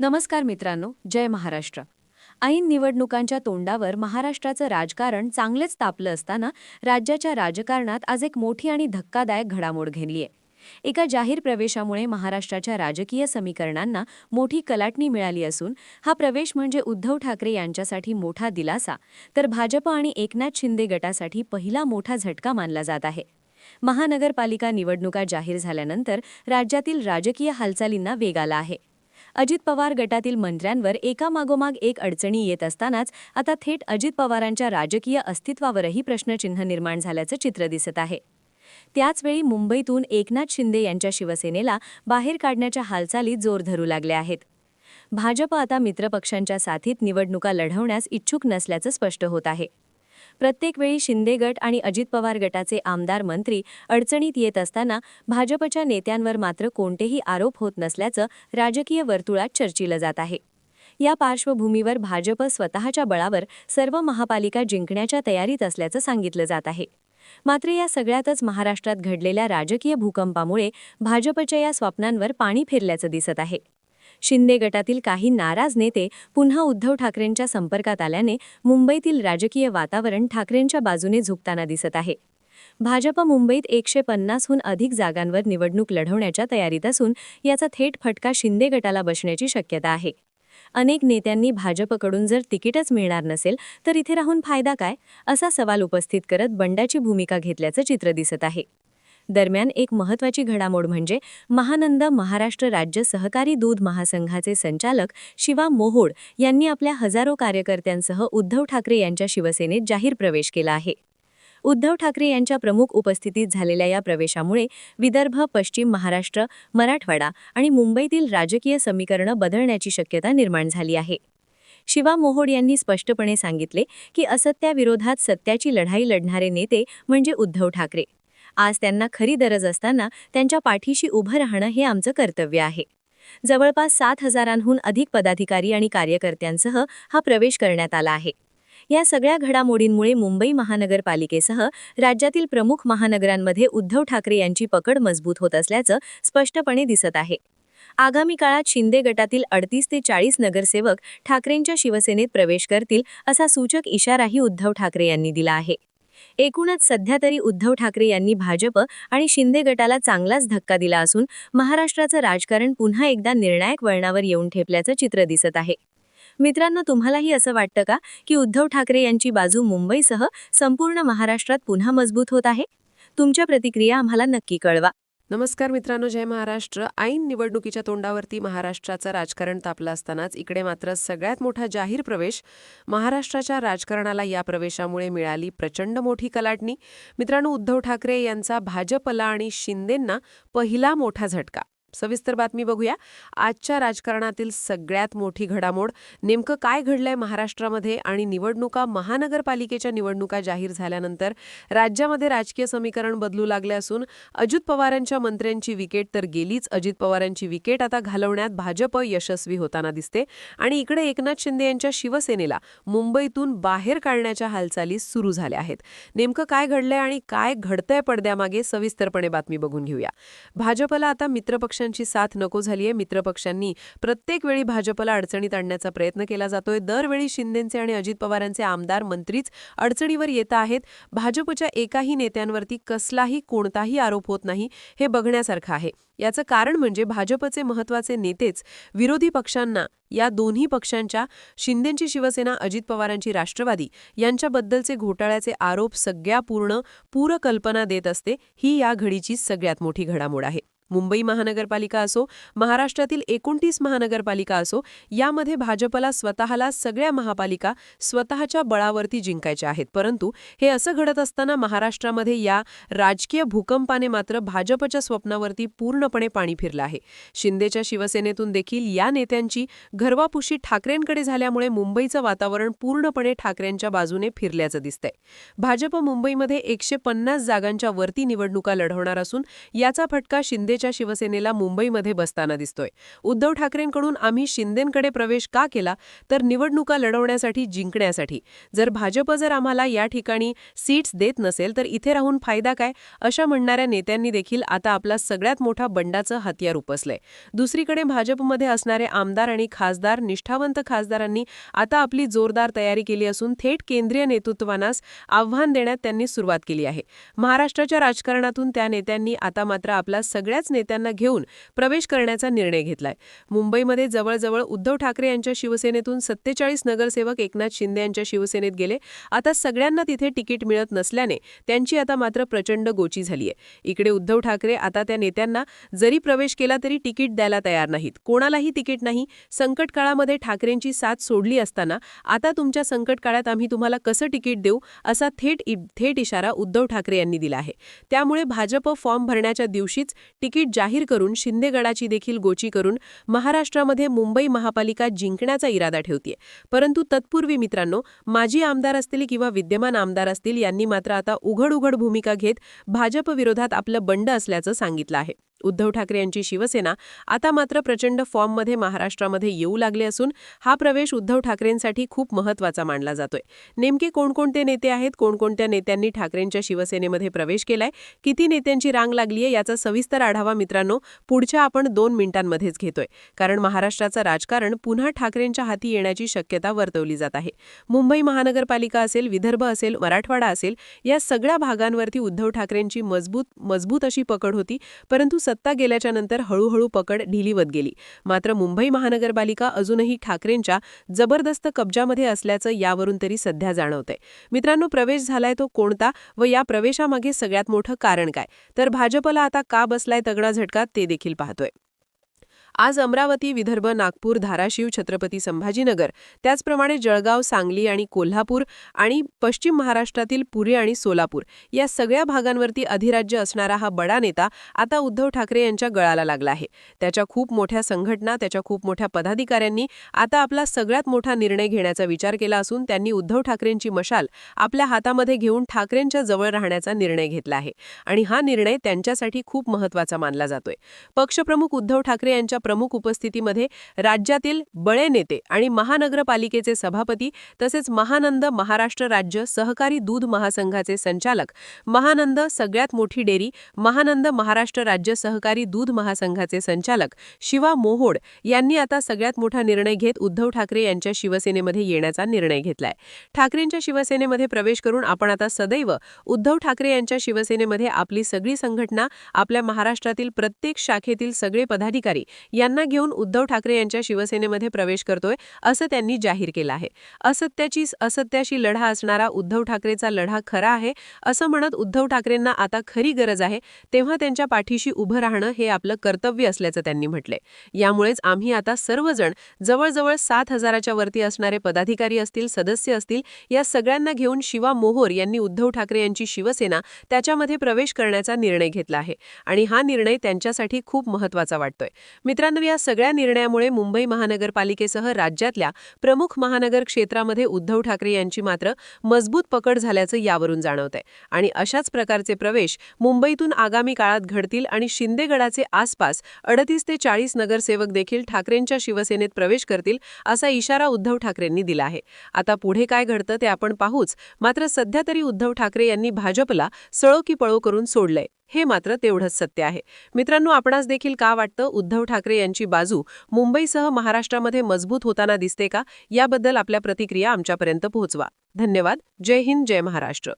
नमस्कार मित्रांनो जय महाराष्ट्र. ऐन निवडणुकांच्या तोंडावर महाराष्ट्राचं राजकारण चांगलेच तापलं असताना राज्याच्या राजकारणात आज एक मोठी आणि धक्कादायक घडामोड घेतलीय एका जाहीर प्रवेशामुळे महाराष्ट्राच्या राजकीय समीकरणांना मोठी कलाटणी मिळाली असून हा प्रवेश म्हणजे उद्धव ठाकरे यांच्यासाठी मोठा दिलासा तर भाजप आणि एकनाथ शिंदे गटासाठी पहिला मोठा झटका मानला जात आहे. महानगरपालिका निवडणुका जाहीर झाल्यानंतर राज्यातील राजकीय हालचालींना वेग आला आहे. अजित पवार गटातील मंत्र्यांवर एकामागोमाग एक अडचणी येत असतानाच आता थेट अजित पवारांच्या राजकीय अस्तित्वावरही प्रश्नचिन्ह निर्माण झाल्याचं चित्र दिसत आहे. त्याचवेळी मुंबईतून एकनाथ शिंदे यांच्या शिवसेनेला बाहेर काढण्याच्या हालचाली जोर धरू लागल्या आहेत. भाजप आता मित्रपक्षांच्या साथीत निवडणुका लढवण्यास इच्छुक नसल्याचं स्पष्ट होत आहे. प्रत्येक वेळी शिंदे गट आणि अजित पवार गटाचे आमदार मंत्री अडचणीत येत असताना भाजपच्या नेत्यांवर मात्र कोणतेही आरोप होत नसल्याचं राजकीय वर्तुळात चर्चिलं जात आहे. या पार्श्वभूमीवर भाजप स्वतःच्या बळावर सर्व महापालिका जिंकण्याच्या तयारीत असल्याचं सांगितलं जात आहे. मात्र या सगळ्यातच महाराष्ट्रात घडलेल्या राजकीय भूकंपामुळे भाजपच्या या स्वप्नांवर पाणी फिरल्याचं दिसत आहे. शिंदे गटातील काही नाराज नेते पुन्हा उद्धव ठाकरेंच्या संपर्कात आल्याने मुंबईतील राजकीय वातावरण ठाकरेंच्या बाजूने झुकताना दिसत आहे. भाजप मुंबईत एकशे पन्नासहून अधिक जागांवर निवडणूक लढवण्याच्या तयारीत असून याचा थेट फटका शिंदे गटाला बसण्याची शक्यता आहे. अनेक नेत्यांनी भाजपकडून जर तिकीटच मिळणार नसेल तर इथे राहून फायदा काय? असा सवाल उपस्थित करत बंडाची भूमिका घेतल्याचं चित्र दिसत आहे. दरम्यान एक महत्त्वाची घडामोड म्हणजे महानंद महाराष्ट्र राज्य सहकारी दूध महासंघाचे संचालक शिवा मोहोड यांनी आपल्या हजारो कार्यकर्त्यांसह उद्धव ठाकरे यांच्या शिवसेनेत जाहीर प्रवेश केला आहे. उद्धव ठाकरे यांच्या प्रमुख उपस्थितीत झालेल्या या प्रवेशामुळे विदर्भ पश्चिम महाराष्ट्र मराठवाडा आणि मुंबईतील राजकीय समीकरणं बदलण्याची शक्यता निर्माण झाली आहे. शिवा मोहोड यांनी स्पष्टपणे सांगितले की असत्याविरोधात सत्याची लढाई लढणारे नेते म्हणजे उद्धव ठाकरे. आज त्यांना खरी गरज असताना त्यांच्या पाठीशी उभं राहणं हे आमचं कर्तव्य आहे. जवळपास सात हजारांहून अधिक पदाधिकारी आणि कार्यकर्त्यांसह हा प्रवेश करण्यात आला आहे. या सगळ्या घडामोडींमुळे मुंबई महानगरपालिकेसह राज्यातील प्रमुख महानगरांमध्ये उद्धव ठाकरे यांची पकड मजबूत होत असल्याचं स्पष्टपणे दिसत आहे. आगामी काळात शिंदे गटातील अडतीस ते चाळीस नगरसेवक ठाकरेंच्या शिवसेनेत प्रवेश करतील असा सूचक इशाराही उद्धव ठाकरे यांनी दिला आहे. एकूणच सध्या तरी उद्धव ठाकरे यांनी भाजप आणि शिंदे गटाला चांगलाच धक्का दिला असून महाराष्ट्राचं राजकारण पुन्हा एकदा निर्णायक वळणावर येऊन ठेपल्याचं चित्र दिसत आहे. मित्रांनो तुम्हालाही असं वाटतं का की उद्धव ठाकरे यांची बाजू मुंबईसह संपूर्ण महाराष्ट्रात पुन्हा मजबूत होत आहे? तुमच्या प्रतिक्रिया आम्हाला नक्की कळवा. नमस्कार मित्रांनो जय महाराष्ट्र. ऐन निवडणुकीच्या तोंडावरती महाराष्ट्राचं राजकारण तापलं असतानाच इकडे मात्र सगळ्यात मोठा जाहीर प्रवेश महाराष्ट्राच्या राजकारणाला या प्रवेशामुळे मिळाली प्रचंड मोठी कलाटणी. मित्रांनो उद्धव ठाकरे यांचा भाजपला आणि शिंदेंना पहिला मोठा झटका सविस्तर बातमी बघूया. आजच्या राजकारणातील सगळ्यात मोठी घडामोड नेमकं काय घडलंय महाराष्ट्रामध्ये आणि निवडणुका महानगरपालिकेच्या निवडणुका जाहीर झाल्यानंतर राज्यामध्ये राजकीय समीकरण बदलू लागले असून अजित पवारांच्या मंत्र्यांची विकेट तर गेलीच. अजित पवारांची विकेट आता घालवण्यात भाजप यशस्वी होताना दिसते आणि इकडे एकनाथ शिंदे यांच्या शिवसेनेला मुंबईतून बाहेर काढण्याच्या हालचाली सुरू झाल्या आहेत. नेमकं काय घडलंय आणि काय घडतंय पडद्यामागे सविस्तरपणे बातमी बघून घेऊया. भाजपला आता मित्रपक्ष पक्षांची साथ नको झालीये मित्रपक्षांनी. प्रत्येक वेळी भाजपला अडचणीत आणण्याचा प्रयत्न केला जातोय. दरवेळी शिंदेचे आणि अजित पवारांचे आमदार मंत्रीच अडचणीवर येत आहेत. भाजपच्या एकाही नेत्यांवरती कसलाही कोणताही आरोप होत नाही हे बघण्यासारखं आहे. याचं कारण म्हणजे भाजपचे महत्त्वाचे नेतेच विरोधी पक्षांना या दोन्ही पक्षांच्या शिंदेची शिवसेना अजित पवारांची राष्ट्रवादी यांच्याबद्दलचे घोटाळ्याचे आरोप सगळ्या पूर्ण पूरकल्पना देत असते. ही या घडीची सगळ्यात मोठी घडामोड आहे. मुंबई महानगरपालिका असो महाराष्ट्रातील एकोणतीस महानगरपालिका असो यामध्ये भाजपला स्वतःला सगळ्या महापालिका स्वतःच्या बळावरती जिंकायच्या आहेत. परंतु हे असं घडत असताना महाराष्ट्रामध्ये या राजकीय भूकंपाने मात्र भाजपच्या स्वप्नावरती पूर्णपणे पाणी फिरलं आहे. शिंदेच्या शिवसेनेतून देखील या नेत्यांची घरवापुशी ठाकरेंकडे झाल्यामुळे मुंबईचं वातावरण पूर्णपणे ठाकरेंच्या बाजूने फिरल्याचं दिसतंय. भाजप मुंबईमध्ये एकशे पन्नास जागांच्या वरती निवडणुका लढवणार असून याचा फटका शिंदे शिंदेच्या शिवसेनेला मुंबईमध्ये बसताना दिसतोय. उद्धव ठाकरेंकडून आम्ही शिंदेंकडे प्रवेश का केला तर निवडणुका लढवण्यासाठी जिंकण्यासाठी. जर भाजप जर आम्हाला या ठिकाणी सीट्स देत नसेल तर इथे राहून फायदा काय? अशा म्हणणाऱ्या नेत्यांनी देखील आता आपला सगळ्यात मोठा बंडाचं हत्यार उपसलंय. दुसरीकडे भाजपमध्ये असणारे आमदार आणि खासदार निष्ठावंत खासदारांनी आता आपली जोरदार तयारी केली असून थेट केंद्रीय नेतृत्वानास आव्हान देण्यात त्यांनी सुरुवात केली आहे. महाराष्ट्राच्या राजकारणातून त्या नेत्यांनी आता मात्र आपला सगळ्याच नेत्यांना घेऊन प्रवेश करण्याचा निर्णय घेतलाय. मुंबईमध्ये जवळजवळ उद्धव ठाकरे यांच्या शिवसेनेतून सत्तेचाळीस नगरसेवक एकनाथ शिंदे यांच्या शिवसेनेत गेले. आता सगळ्यांना तिथे तिकीट मिळत नसल्याने त्यांची आता मात्र प्रचंड गोची झालीय. इकडे उद्धव ठाकरे आता त्या नेत्यांना जरी प्रवेश केला तरी तिकीट द्यायला तयार नाहीत. कोणालाही तिकीट नाही. संकट काळामध्ये ठाकरेंची साथ सोडली असताना आता तुमच्या संकट काळात आम्ही तुम्हाला कसं तिकीट देऊ असा थेट थेट इशारा उद्धव ठाकरे यांनी दिला आहे. त्यामुळे भाजप फॉर्म भरण्याच्या दिवशीच तिकीट जाहीर करून शिंदेगडाची देखील गोची करून महाराष्ट्रामध्ये मुंबई महापालिका जिंकण्याचा इरादा ठेवतीये. परंतु तत्पूर्वी मित्रांनो माजी आमदार असतील किंवा विद्यमान आमदार असतील यांनी मात्र आता उघड उघड भूमिका घेत भाजप विरोधात आपलं बंड असल्याचं सांगितलं आहे. उद्धव ठाकरे यांची शिवसेना आता मात्र प्रचंड फॉर्ममध्ये महाराष्ट्रामध्ये येऊ लागले असून हा प्रवेश उद्धव ठाकरेंसाठी खूप महत्त्वाचा मानला जातोय. नेमके कोणकोणते नेते आहेत? कोणकोणत्या नेत्यांनी ठाकरेंच्या शिवसेनेमध्ये प्रवेश केलाय? किती नेत्यांची रांग लागलीय? याचा सविस्तर आढावा मित्रांनो पुढच्या आपण दोन मिनिटांमध्येच घेतोय. कारण महाराष्ट्राचं राजकारण पुन्हा ठाकरेंच्या हाती येण्याची शक्यता वर्तवली जात आहे. मुंबई महानगरपालिका असेल विदर्भ असेल मराठवाडा असेल या सगळ्या भागांवरती उद्धव ठाकरेंची मजबूत मजबूत अशी पकड होती. परंतु सत्ता गेल्याच्यानंतर हळूहळू पकड ढिलीवत गेली. मात्र मुंबई महानगरपालिका अजूनही ठाकरेंच्या जबरदस्त कब्जामध्ये असल्याचं यावरून तरी सध्या जाणवतंय. मित्रांनो प्रवेश झालाय तो कोणता व या प्रवेशामागे सगळ्यात मोठं कारण काय? तर भाजपला आता का बसलाय तगडा झटका ते देखील पाहतोय. आज अमरावती विदर्भ नागपूर धाराशिव छत्रपती संभाजीनगर त्याचप्रमाणे जळगाव सांगली आणि कोल्हापूर आणि पश्चिम महाराष्ट्रातील पुणे आणि सोलापूर या सगळ्या भागांवरती अधिराज्य असणारा हा बडा नेता आता उद्धव ठाकरे यांच्या गळाला लागला आहे. त्याच्या खूप मोठ्या संघटना त्याच्या खूप मोठ्या पदाधिकाऱ्यांनी आता आपला सगळ्यात मोठा निर्णय घेण्याचा विचार केला असून त्यांनी उद्धव ठाकरेंची मशाल आपल्या हातामध्ये घेऊन ठाकरेंच्या जवळ राहण्याचा निर्णय घेतला आहे आणि हा निर्णय त्यांच्यासाठी खूप महत्त्वाचा मानला जातोय. पक्षप्रमुख उद्धव ठाकरे यांच्या प्रमुख उपस्थितीमध्ये राज्यातील बळे नेते आणि महानगरपालिकेचे सभापती तसेच महानंद महाराष्ट्र राज्य सहकारी दूध महासंघाचे संचालक महानंद सगळ्यात मोठी डेअरी महानंद महाराष्ट्र राज्य सहकारी दूध महासंघाचे संचालक शिवा मोहोड यांनी आता सगळ्यात मोठा निर्णय घेत उद्धव ठाकरे यांच्या शिवसेनेमध्ये येण्याचा निर्णय घेतलाय. ठाकरेंच्या शिवसेनेमध्ये प्रवेश करून आपण आता सदैव उद्धव ठाकरे यांच्या शिवसेनेमध्ये आपली सगळी संघटना आपल्या महाराष्ट्रातील प्रत्येक शाखेतील सगळे पदाधिकारी यांना घेऊन उद्धव ठाकरे यांच्या शिवसेनेमध्ये प्रवेश करतोय असं त्यांनी जाहीर केलं आहे. असत्याची असत्याशी लढा असणारा उद्धव ठाकरेचा लढा खरा आहे असं म्हणत उद्धव ठाकरेंना आता खरी गरज आहे तेव्हा त्यांच्या पाठीशी उभं राहणं हे आपलं कर्तव्य असल्याचं त्यांनी म्हटलंय. यामुळेच आम्ही आता सर्वजण जवळजवळ सात हजाराच्या वरती असणारे पदाधिकारी असतील सदस्य असतील या सगळ्यांना घेऊन शिवा मोहोर यांनी उद्धव ठाकरे यांची शिवसेना त्याच्यामध्ये प्रवेश करण्याचा निर्णय घेतला आहे. आणि हा निर्णय त्यांच्यासाठी खूप महत्त्वाचा वाटतोय. मित्रांनो या सगळ्या निर्णयामुळे मुंबई महानगरपालिकेसह राज्यातल्या प्रमुख महानगर क्षेत्रामध्ये उद्धव ठाकरे यांची मात्र मजबूत पकड झाल्याचं यावरून जाणवतंय. आणि अशाच प्रकारचे प्रवेश मुंबईतून आगामी काळात घडतील आणि शिंदेगडाचे आसपास अडतीस ते चाळीस नगरसेवक देखील ठाकरेंच्या शिवसेनेत प्रवेश करतील असा इशारा उद्धव ठाकरेंनी दिला आहे. आता पुढे काय घडतं ते आपण पाहूच. मात्र सध्या तरी उद्धव ठाकरे यांनी भाजपला सळो की पळो करून सोडलंय. हे मात्र तेवढंच सत्य आहे. मित्रांनो आपणास देखील का वाटतं? उद्धव ठाकरे ठाकरे यांची बाजू मुंबईसह महाराष्ट्रामध्ये मजबूत होताना दिसते का? याबद्दल आपल्या प्रतिक्रिया आमच्यापर्यंत पोहोचवा. धन्यवाद. जय हिंद जय महाराष्ट्र.